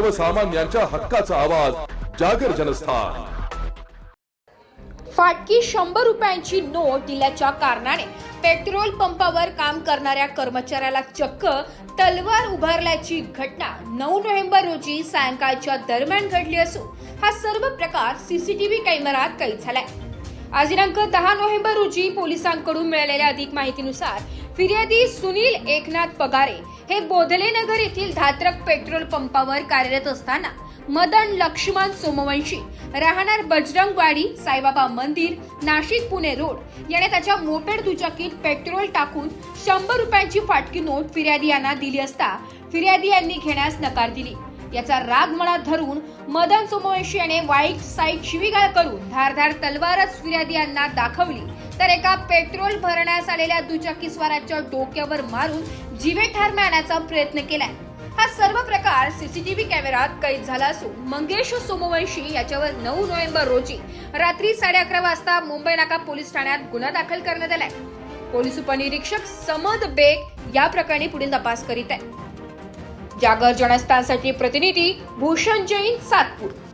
सर्वसामान्यांच्या हक्काचा आवाज जागर जनस्थान. फाटकी शंभर रुपयांची नोट दिल्याच्या कारणाने पेट्रोल पंपावर काम करणाऱ्या कर्मचाऱ्याला चक्क तलवार उभारल्याची घटना नऊ नोव्हेंबर रोजी सायंकाळच्या दरम्यान घडली असून हा सर्व प्रकार सीसीटीव्ही कॅमेरात कैद झालाय. आज दिनांक दहा नोव्हेंबर रोजी पोलिसांकडून मिळालेल्या अधिक माहितीनुसार फिर्यादी सुनील एकनाथ पगारे हे बोधले नगर येथील धात्रक पेट्रोल पंपावर कार्यरत असताना मदन लक्ष्मण सोमवंशी राहणार बजरंगवाडी साईबाबा मंदिर नाशिक पुणे रोड याने त्याच्या मोटर दुचाकीत पेट्रोल टाकून शंभर रुपयांची फाटकी नोट फिर्यादी यांना दिली असता फिर्यादी यांनी घेण्यास नकार दिली. याचा राग मनात धरून मदन सोमवंशी याने वाईट साईट शिवीगाळ करून धारधार तलवारच फिर्यादी यांना दाखवली. तर एका पेट्रोल भरण्यास आलेल्या दुचाकीस्वाराच्या डोक्यावर मारून जीवे ठार मारण्याचा प्रयत्न केलाय. हा सर्व प्रकार सीसीटीव्ही कॅमेरात कैद झाला असून मंगेश सोमवंशी याच्यावर नऊ नोव्हेंबर रोजी रात्री साडे अकरा वाजता मुंबई नाका पोलीस ठाण्यात गुन्हा दाखल करण्यात आलाय. पोलीस उपनिरीक्षक समद बेग या प्रकरणी पुढील तपास करीत आहे जागर जनस्थानसाठी प्रतिनिधी भूषण जैन सातपूर